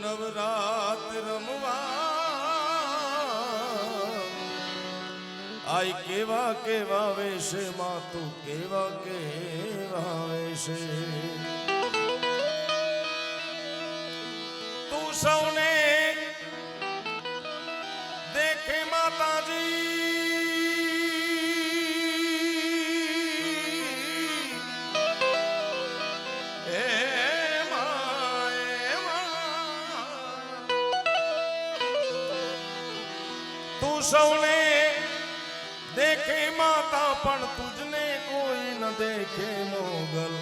નવરાત રમવા આય કેવા કેવા વેશે માં તું કેવા કેવા વેશે તું સૌને દેખે માતાજી એ સૌને દેખે માતા પણ તુજને કોઈ ન દેખે મોગલ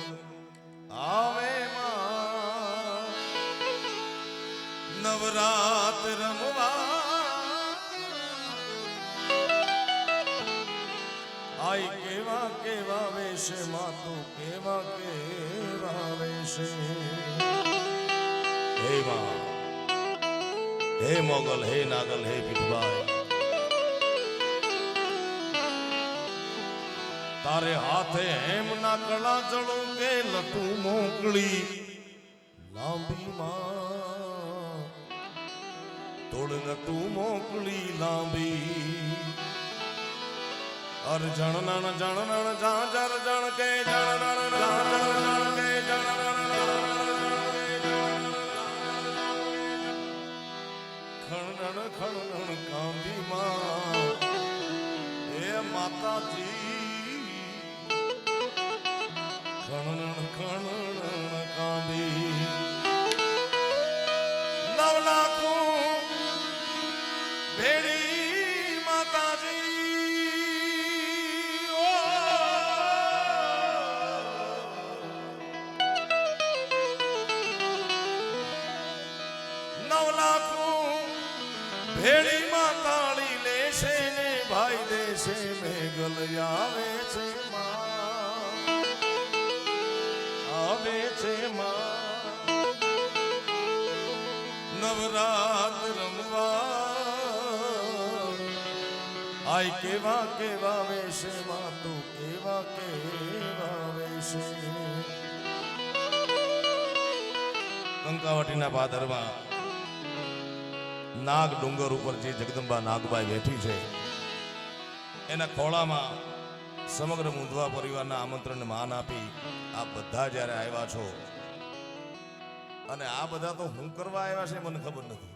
આવે માં નવરાત રમવા આઈ કેવા કેવા વેશે માતું કેવા કેવા વેશે હે માં હે મોગલ હે નાગલ હે પીઠભાઈ તારે હાથે હેમના કળા જળો કે લટુ મોકળી? લાંબી તોડ લટું મોકળી લાંબી. અર જણ નણ જણ નણ જા જર જણ કે જણ આવે છે આવે છે નવરાત રમવા. આય કેવા કેવા વેશે માં તું કેવા કેવા વેશે. કંકાવટીના પાદરમાં નાગ ડુંગર ઉપર જે જગદંબા નાગબાઈ બેઠી છે. એના ખોળામાં સમગ્ર મુંધવા પરિવારના આમંત્રણને માન આપી આ બધા જ્યારે આવ્યા છો, અને આ બધા તો હું કરવા આવ્યા છે મને ખબર નથી.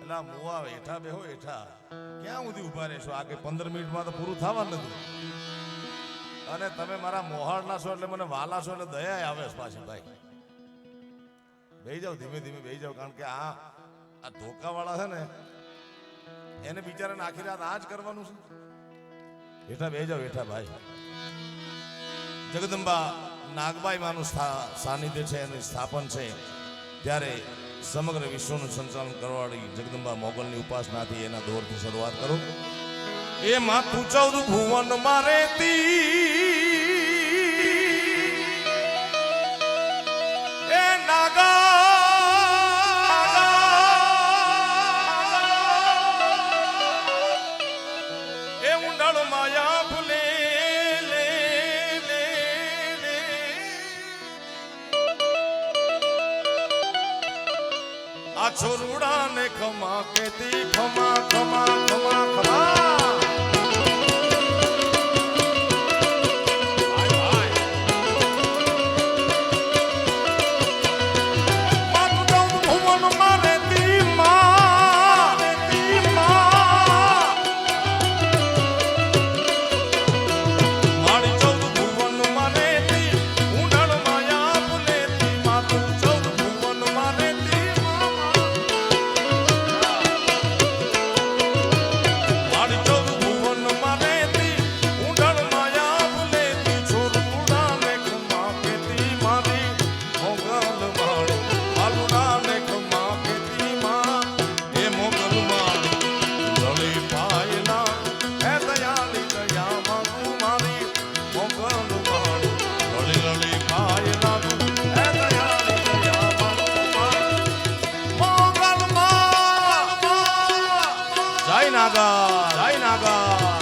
એટલે આ મુવા હેઠા બેહો હેઠા ક્યાં સુધી ઊભા રહેશો? આ કે પંદર મિનિટમાં તો પૂરું થવાનું નથી. અને તમે મારા મોહાળના છો એટલે મને વાલા છો એટલે દયા આવે છે પાછી ભાઈ. બે જાઓ, ધીમે ધીમે બે જાઓ, કારણ કે આ આ ધોકાવાળા છે ને એને બિચારાને આખી રાત આ જ કરવાનું છે? બેઠા જાઓ હેઠા ભાઈ. જગદંબા નાગબાઈ માનું સાનિધ્ય છે, એનું સ્થાપન છે. ત્યારે સમગ્ર વિશ્વનું સંચાલન કરવાળી જગદંબા મોગલની ઉપાસનાથી એના દોરથી શરૂઆત કરો. એ માથું ચૌદ ભુવન મારે એ કેતી ખમા ખમા ખમા ખમા. જય નાગા જય નાગા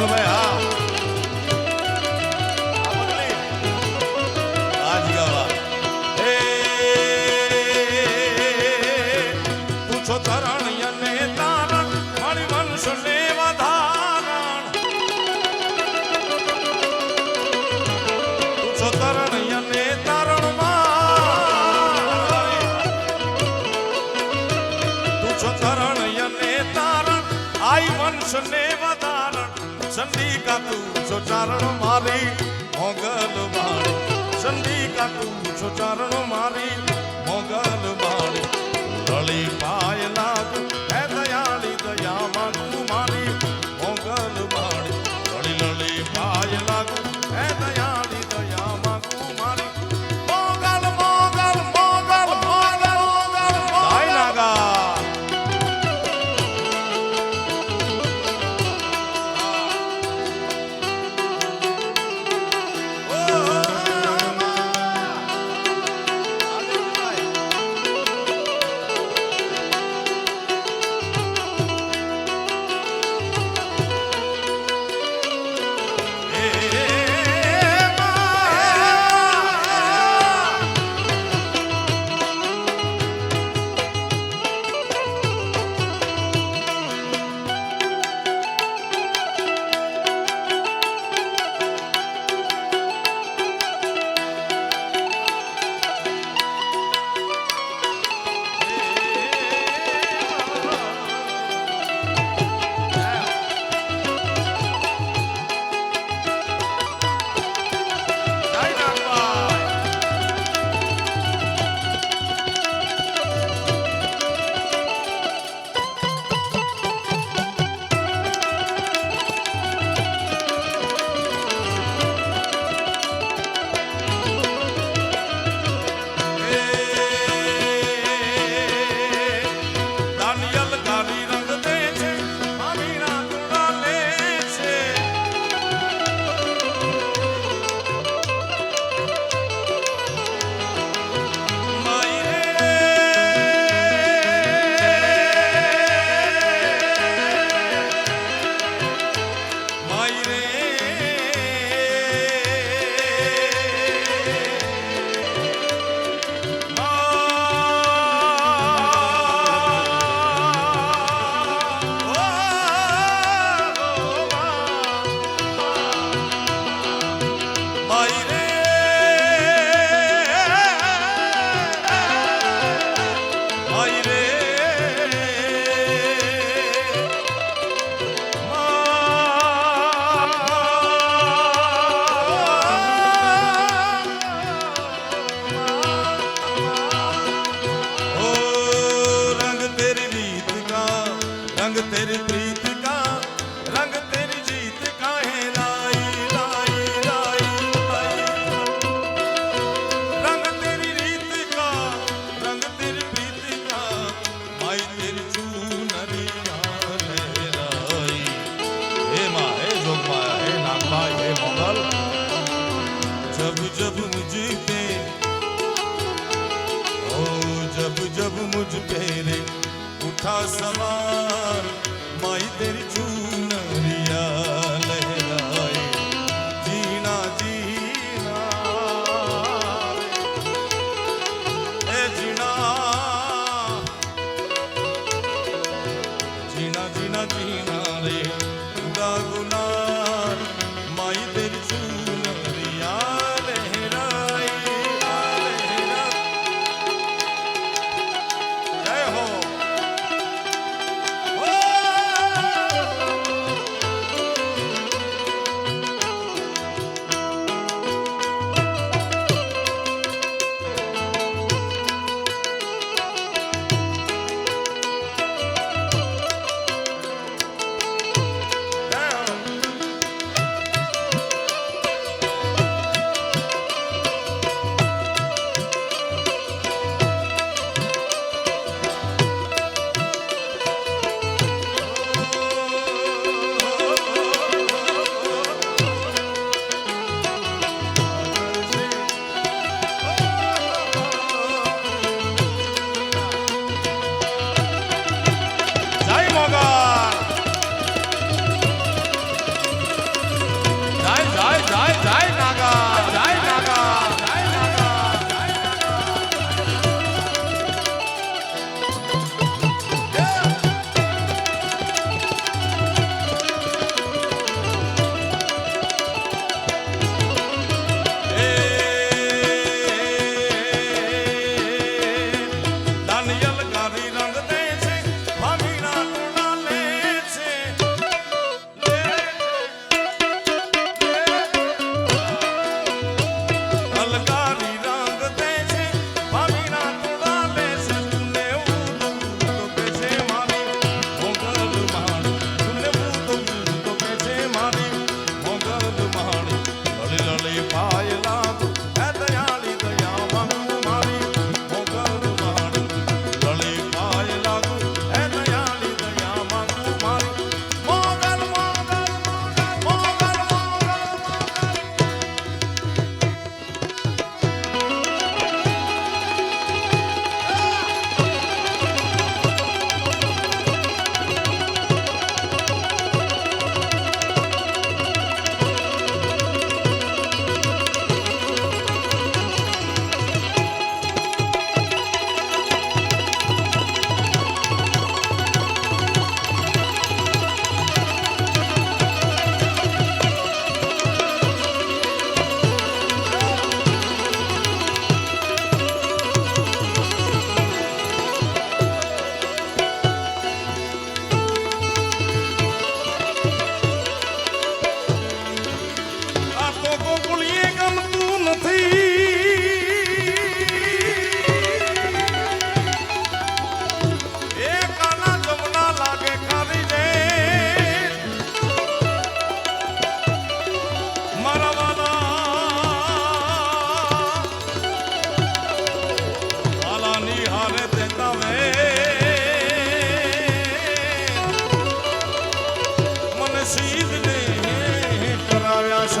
ગોળભાઈ હા. આજ ગાવા. હે, પૂછો તરણ યને તારણ, મારી વંશ ને વધારણ. પૂછો તરણ યને તારણમાં સંધિકા તું છો ચારણ મારી, મોગલ વાળી સંધિકા તું છો ચારણ મારી, મોગલ વાળી લળી પાયલા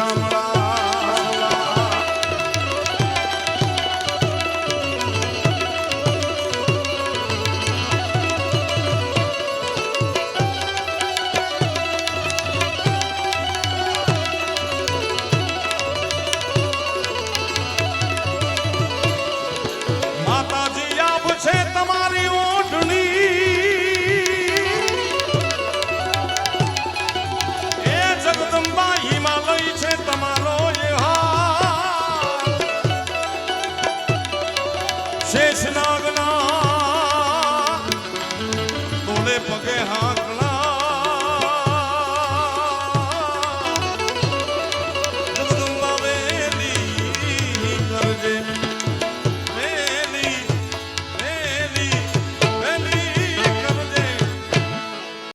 come along.